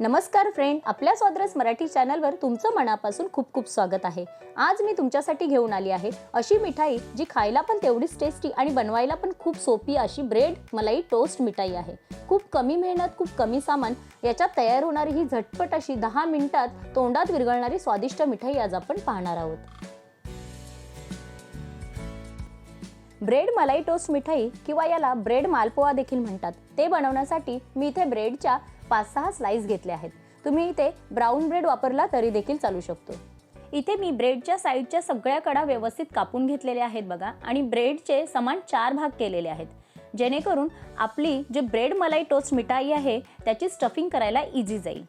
नमस्कार फ्रेंड आपल्या स्वाद्रस मराठी चॅनलवर तुमचं मनापासून खूप खूप स्वागत आहे. आज मी तुमच्यासाठी घेऊन आली आहे अशी मिठाई जी खायला पण तेवढीच टेस्टी आणि बनवायला पण खूप सोपी अशी ब्रेड मलाई टोस्ट मिठाई आहे. खूप कमी मेहनत खूप कमी सामान याच्यात तयार होणारी ही झटपट अशी दहा मिनिटात तोंडात विरघळणारी स्वादिष्ट मिठाई आज आपण पाहणार आहोत. ब्रेड मलाई टोस्ट मिठाई किंवा याला ब्रेड मालपोहा देखील म्हणतात. ते बनवण्यासाठी मी इथे ब्रेडच्या पाच सहा स्लाईस घेतले आहेत. तुम्ही इथे ब्राऊन ब्रेड वापरला तरी देखील चालू शकतो. इथे मी ब्रेडच्या साईडच्या सगळ्या कडा व्यवस्थित कापून घेतलेल्या आहेत बघा आणि ब्रेडचे समान चार भाग केलेले आहेत. जेणेकरून आपली जे ब्रेड मलाई टोस्ट मिठाई आहे त्याची स्टफिंग करायला इझी जाईल.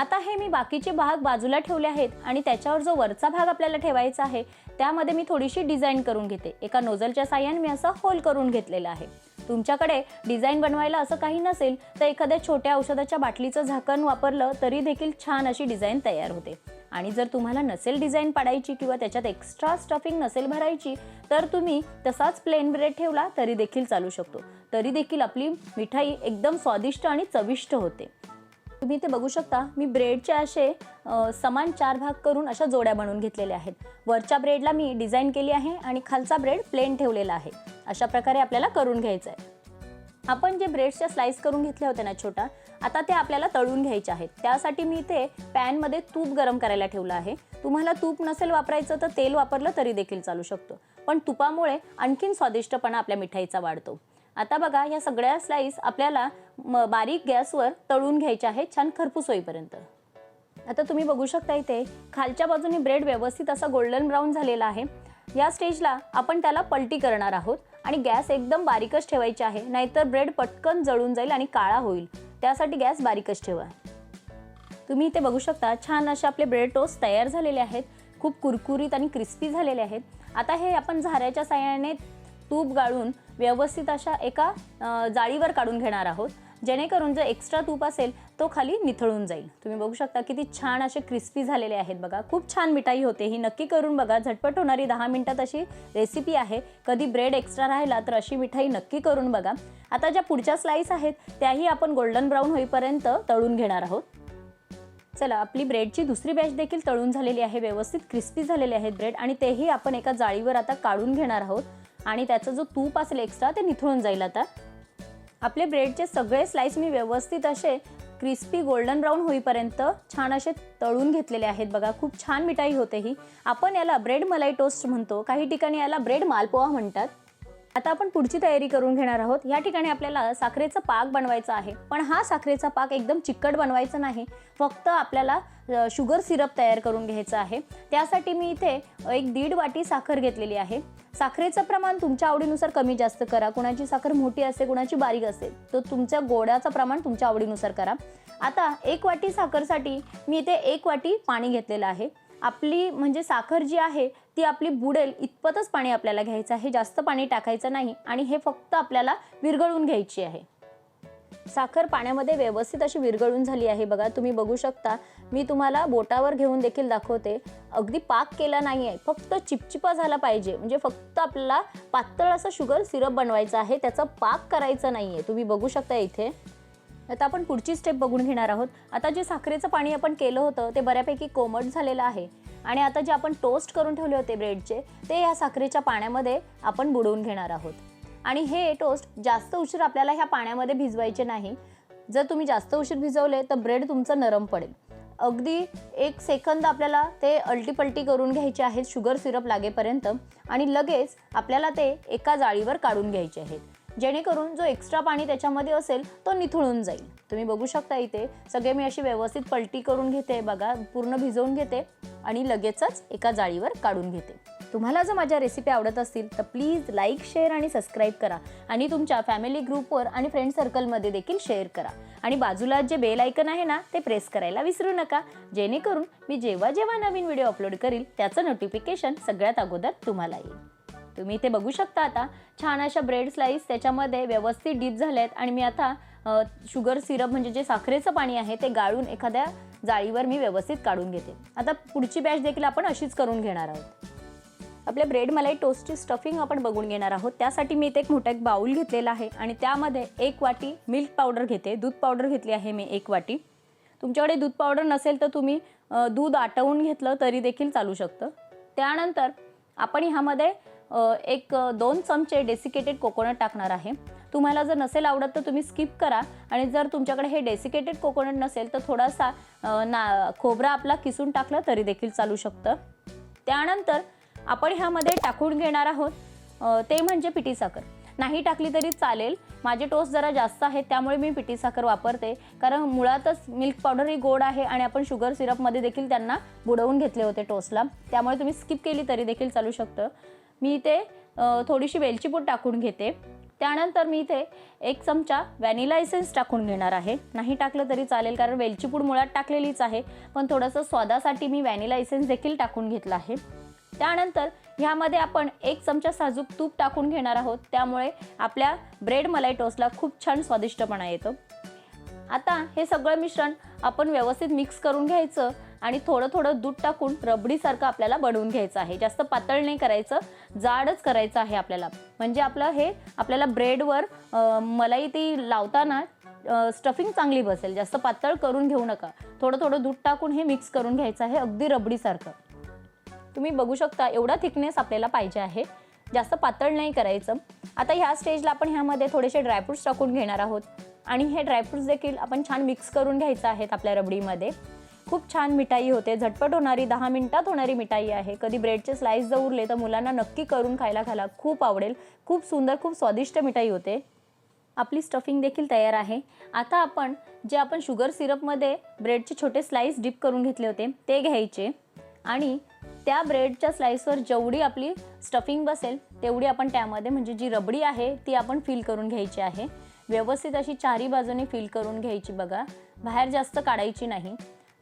आता हे मी बाकीचे भाग बाजूला ठेवले आहेत आणि त्याच्यावर जो वरचा भाग आपल्याला ठेवायचा आहे त्यामध्ये मी थोडीशी डिझाईन करून घेते. एका नोझलच्या साह्याने मी असं होल करून घेतलेलं आहे. तुमच्याकडे डिझाईन बनवायला असं काही नसेल तर एखाद्या छोट्या औषधाच्या बाटलीचं झाकण वापरलं तरी देखील छान अशी डिझाईन तयार होते. आणि जर तुम्हाला नसेल डिझाईन पाडायची किंवा त्याच्यात एक्स्ट्रा स्टफिंग नसेल भरायची तर तुम्ही तसाच प्लेन ब्रेड ठेवला तरी देखील चालू शकतो. तरी देखील आपली मिठाई एकदम स्वादिष्ट आणि चविष्ट होते. तुम्ही इथे बघू शकता मी ब्रेडचे असे समान चार भाग करून अशा जोड्या बनवून घेतलेल्या आहेत. वरच्या ब्रेडला मी डिझाईन केली आहे आणि खालचा ब्रेड प्लेन ठेवलेला आहे. अशा प्रकारे आपल्याला करून घ्यायचं आहे आपण जे ब्रेडच्या स्लाइस करून घेतल्या होत्या ना छोटा आता ते आपल्याला तळून घ्यायचे आहेत. त्यासाठी मी इथे पॅनमध्ये तूप गरम करायला ठेवलं आहे. तुम्हाला तूप नसेल वापरायचं तर तेल वापरलं तरी देखील चालू शकतो. पण तुपामुळे आणखीन स्वादिष्टपणा आपल्या मिठाईचा वाढतो. आता बघा या सगळ्या स्लाईस आपल्याला बारीक गॅसवर तळून घ्यायच्या आहेत छान खरपूस होईपर्यंत. आता तुम्ही बघू शकता इथे खालच्या बाजूने ब्रेड व्यवस्थित असा गोल्डन ब्राऊन झालेला आहे. या स्टेजला आपण त्याला पलटी करणार आहोत आणि गॅस एकदम बारीकच ठेवायची आहे नाहीतर ब्रेड पटकन जळून जाईल आणि काळा होईल. त्यासाठी गॅस बारीकच ठेवा. तुम्ही इथे बघू शकता छान असे आपले ब्रेड टोस्ट तयार झालेले आहेत. खूप कुरकुरीत आणि क्रिस्पी झालेले आहेत. आता हे आपण झाऱ्याच्या साह्याने तूप गाळून व्यवस्थित अशा एका जाळीवर काढून घेणार आहोत. जेणेकरून जो एक्स्ट्रा तूप असेल तो खाली निथळून जाईल. तुम्ही बघू शकता किती छान असे क्रिस्पी झालेले आहेत बघा. खूप छान मिठाई होते ही. नक्की करून बघा. झटपट होणारी दहा मिनिटात अशी रेसिपी आहे. कधी ब्रेड एक्स्ट्रा राहिला तर अशी मिठाई नक्की करून बघा. आता ज्या पुढच्या स्लाईस आहेत त्याही आपण गोल्डन ब्राऊन होईपर्यंत तळून घेणार आहोत. चला आपली ब्रेडची दुसरी बॅच देखील तळून झालेली आहे. व्यवस्थित क्रिस्पी झालेले आहेत ब्रेड आणि तेही आपण एका जाळीवर आता काढून घेणार आहोत. आणि त्याचं जो तूप असेल एक्स्ट्रा ते निथळून जाईल आता. आपले ब्रेडचे सगळे स्लाईस मी व्यवस्थित असे क्रिस्पी गोल्डन ब्राऊन होईपर्यंत छान असे तळून घेतलेले आहेत बघा. खूप छान मिठाई होते ही. आपण याला ब्रेड मलाई टोस्ट म्हणतो. काही ठिकाणी याला ब्रेड मालपोहा म्हणतात. आता आपण पुढची तयारी करून घेणार आहोत. या ठिकाणी आपल्याला साखरेचा पाक बनवायचा आहे. पण हा साखरेचा पाक एकदम चिकट बनवायचा नाही. फक्त आपल्याला शुगर सिरप तयार करून घ्यायचा आहे. त्यासाठी मी इथे एक दीड वाटी साखर घेतलेली आहे. साखरेचं प्रमाण तुमच्या आवडीनुसार कमी जास्त करा. कुणाची साखर मोठी असते कुणाची बारीक असेल तर तुमच्या गोड्याचं प्रमाण तुमच्या आवडीनुसार करा. आता एक वाटी साखरसाठी मी इथे एक वाटी पाणी घेतलेलं आहे. आपली म्हणजे साखर जी आहे ती आपली बुडेल इतपतच पाणी आपल्याला घ्यायचं आहे. जास्त पाणी टाकायचं नाही आणि हे फक्त आपल्याला विरघळून घ्यायची आहे. साखर पाण्यामध्ये व्यवस्थित अशी विरघळून झाली आहे. बघा तुम्ही बघू शकता मी तुम्हाला बोटावर घेऊन देखील दाखवते. अगदी पाक केला नाही आहे फक्त चिपचिपा झाला पाहिजे. म्हणजे फक्त आपल्याला पातळ असं शुगर सिरप बनवायचा आहे त्याचा पाक करायचा नाही आहे तुम्ही बघू शकता इथे. आता आपण पुढची स्टेप बघून घेणार आहोत. आता जे साखरेचं पाणी आपण केलं होतं ते बऱ्यापैकी कोमट झालेलं आहे. आणि आता जे आपण टोस्ट करून ठेवले होते ब्रेडचे ते या साखरेच्या पाण्यामध्ये आपण बुडवून घेणार आहोत. आणि हे टोस्ट जास्त उशीर आपल्याला ह्या पाण्यामध्ये भिजवायचे नाही. जर तुम्ही जास्त उशीर भिजवले तर ब्रेड तुमचं नरम पडेल. अगदी एक सेकंद आपल्याला ते अल्टीपल्टी करून घ्यायचे आहेत शुगर सिरप लागेपर्यंत. आणि लगेच आपल्याला ते एका जाळीवर काढून घ्यायचे आहेत. जेणेकरून जो एक्स्ट्रा पाणी त्याच्यामध्ये असेल तो निथळून जाईल. तुम्ही बघू शकता इथे सगळे मी अशी व्यवस्थित पलटी करून घेते बघा पूर्ण भिजवून घेते आणि लगेचच एका जाळीवर काढून घेते. तुम्हाला जर माझ्या रेसिपी आवडत असतील तर प्लीज लाईक शेअर आणि सबस्क्राईब करा. आणि तुमच्या फॅमिली ग्रुपवर आणि फ्रेंड सर्कलमध्ये देखील शेअर करा. आणि बाजूला जे बेल आयकन आहे ना ते प्रेस करायला विसरू नका. जेणेकरून मी जेव्हा जेव्हा नवीन व्हिडिओ अपलोड करील त्याचं नोटिफिकेशन सगळ्यात अगोदर तुम्हाला येईल. तुम्ही इथे बघू शकता आता छान अशा ब्रेड स्लाईस त्याच्यामध्ये व्यवस्थित डीप झाल्या आहेत आणि मी आता शुगर सिरप म्हणजे जे साखरेचं पाणी आहे ते गाळून एखाद्या जाळीवर मी व्यवस्थित काढून घेते. आता पुढची बॅच देखील आपण अशीच करून घेणार आहोत. आपल्या ब्रेड मलाई टोस्टची स्टफिंग आपण बघून घेणार आहोत. त्यासाठी मी इथे एक मोठा एक बाउल घेतलेला आहे आणि त्यामध्ये एक वाटी मिल्क पावडर घेते. दूध पावडर घेतली आहे मी एक वाटी. तुमच्याकडे दूध पावडर नसेल तर तुम्ही दूध आटवून घेतलं तरी देखील चालू शकतं. त्यानंतर आपण ह्यामध्ये एक दोन चमचे डेसिकेटेड कोकोनट टाकणार आहे. तुम्हाला जर नसेल आवडत तर तुम्ही स्किप करा आणि जर तुमच्याकडे हे डेसिकेटेड कोकोनट नसेल तर थोडासा ना खोबरा आपला किसून टाकलं तरी देखील चालू शकतं. त्यानंतर आपण ह्यामध्ये टाकून घेणार आहोत ते म्हणजे पिठी साखर. नाही टाकली तरी चालेल. माझे टोस्ट जरा जास्त आहेत त्यामुळे मी पिठी साखर वापरते. कारण मुळातच मिल्क पावडर ही गोड आहे आणि आपण शुगर सिरपमध्ये देखील त्यांना बुडवून घेतले होते टोस्टला. त्यामुळे तुम्ही स्किप केली तरी देखील चालू शकतं. मी इथे थोडीशी वेलची पूड टाकून घेते. त्यानंतर मी इथे एक चमचा व्हॅनिला एसेन्स टाकून घेणार आहे. नाही टाकलं तरी चालेल कारण वेलची पूड मुळात टाकलेलीच आहे. पण थोडंसं स्वादासाठी मी व्हॅनिला एसेन्स देखील टाकून घेतला आहे. त्यानंतर ह्यामध्ये आपण एक चमचा साजूक तूप टाकून घेणार आहोत. त्यामुळे आपल्या ब्रेड मलाई टोस्टला खूप छान स्वादिष्टपणा येतो. आता हे सगळं मिश्रण आपण व्यवस्थित मिक्स करून घ्यायचं आणि थोडं थोडं दूध टाकून रबडीसारखं आपल्याला बनवून घ्यायचं आहे. जास्त पातळ नाही करायचं जाडच करायचं आहे आपल्याला. म्हणजे आपलं हे आपल्याला ब्रेडवर मलाई ती लावताना स्टफिंग चांगली बसेल. जास्त पातळ करून घेऊ नका. थोडं थोडं दूध टाकून हे मिक्स करून घ्यायचं आहे अगदी रबडीसारखं. तुम्ही बघू शकता एवढा थिकनेस आपल्याला पाहिजे आहे. जास्त पातळ नाही करायचं. आता ह्या स्टेजला आपण ह्यामध्ये थोडेसे ड्रायफ्रूट्स टाकून घेणार आहोत. आणि हे ड्रायफ्रूट्स देखील आपण छान मिक्स करून घ्यायचं आहेत आपल्या रबडीमध्ये. खूप छान मिठाई होते. झटपट होणारी दहा मिनिटात होणारी मिठाई आहे. कधी ब्रेडचे स्लाइस जर उरले तर मुलांना नक्की करून खायला घाला. खूप आवडेल. खूप सुंदर खूप स्वादिष्ट मिठाई होते. आपली स्टफिंग देखील तयार आहे. आता आपण जे आपण शुगर सिरपमध्ये ब्रेडचे छोटे स्लाइस डिप करून घेतले होते ते घ्यायचे. आणि त्या ब्रेडच्या स्लाईसवर जेवढी आपली स्टफिंग बसेल तेवढी आपण त्यामध्ये म्हणजे जी रबडी आहे ती आपण फिल करून घ्यायची आहे. व्यवस्थित अशी चारी बाजूने फिल करून घ्यायची बघा. बाहेर जास्त काढायची नाही.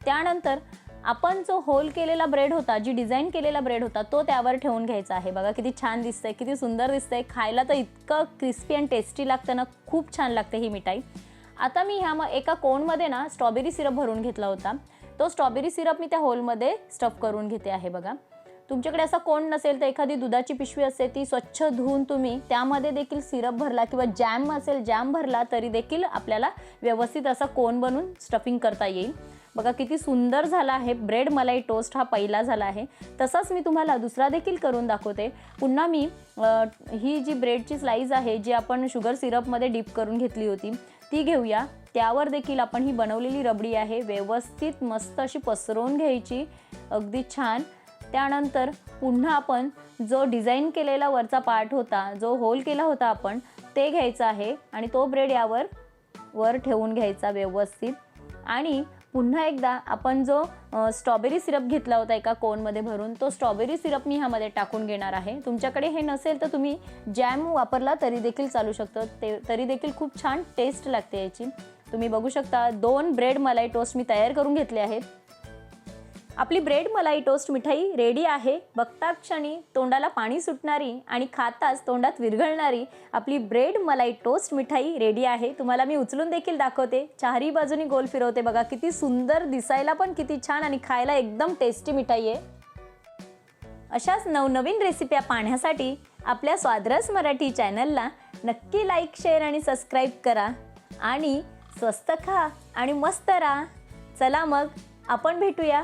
त्यानंतर आपण जो होल केलेला ब्रेड होता जी डिझाईन केलेला ब्रेड होता तो त्यावर ठेवून घ्यायचा आहे. बघा किती छान दिसतंय किती सुंदर दिसतंय. खायला तर इतकं क्रिस्पी आणि टेस्टी लागतं ना खूप छान लागते ही मिठाई. आता मी ह्या मग एका कोनमध्ये ना स्ट्रॉबेरी सिरप भरून घेतला होता. तो स्ट्रॉबेरी सिरप मी त्या होलमध्ये स्टफ करून घेते आहे बघा. तुमच्याकडे असा कोण नसेल तर एखादी दुधाची पिशवी असेल ती स्वच्छ धुवून तुम्ही त्यामध्ये देखील सिरप भरला किंवा जॅम असेल जॅम भरला तरी देखील आपल्याला व्यवस्थित असा कोन बनवून स्टफिंग करता येईल. बघा किती सुंदर झाला आहे ब्रेड मलाई टोस्ट हा पहिला झाला आहे. तसाच मी तुम्हाला दुसरा देखील करून दाखवते. पुन्हा मी ही जी ब्रेडची स्लाईज आहे जी आपण शुगर सिरपमध्ये डीप करून घेतली होती ती घेऊया. त्यावर देखील आपण ही बनवलेली रबडी आहे. व्यवस्थित मस्त अशी पसरवून घ्यायची. अगदी छान. त्यानंतर पुन्हा आपण जो डिझाईन केलेला वरचा पार्ट होता जो होल केला होता आपण ते घ्यायचा आहे. आणि तो ब्रेड यावर वर ठेवून घ्यायचा व्यवस्थित. आणि पुन्हा एकदा आपण जो स्ट्रॉबेरी सिरप घेतला होता एका कोनमध्ये भरून तो स्ट्रॉबेरी सिरप मी ह्यामध्ये टाकून घेणार आहे. तुमच्याकडे हे नसेल तर तुम्ही जॅम वापरला तरी देखील चालू शकतं. ते तरी देखील खूप छान टेस्ट लागते याची. तुम्ही बघू शकता दोन ब्रेड मलाई टोस्ट मी तयार करून घेतले आहेत. आपली ब्रेड मलाई टोस्ट मिठाई रेडी आहे. बघता क्षणी तोंडाला पाणी सुटणारी आणि खाताच तोंडात विरघळणारी आपली ब्रेड मलाई टोस्ट मिठाई रेडी आहे. तुम्हाला मी उचलून देखील दाखवते. चारही बाजूनी गोल फिरवते. बघा किती सुंदर दिसायला पण किती छान आणि खायला एकदम टेस्टी मिठाई आहे. अशाच नवनवीन रेसिप्या पाहण्यासाठी आपल्या स्वादरस मराठी चॅनलला नक्की लाईक शेअर आणि सबस्क्राईब करा. आणि स्वस्त खा आणि मस्त राहा. चला मग आपण भेटूया.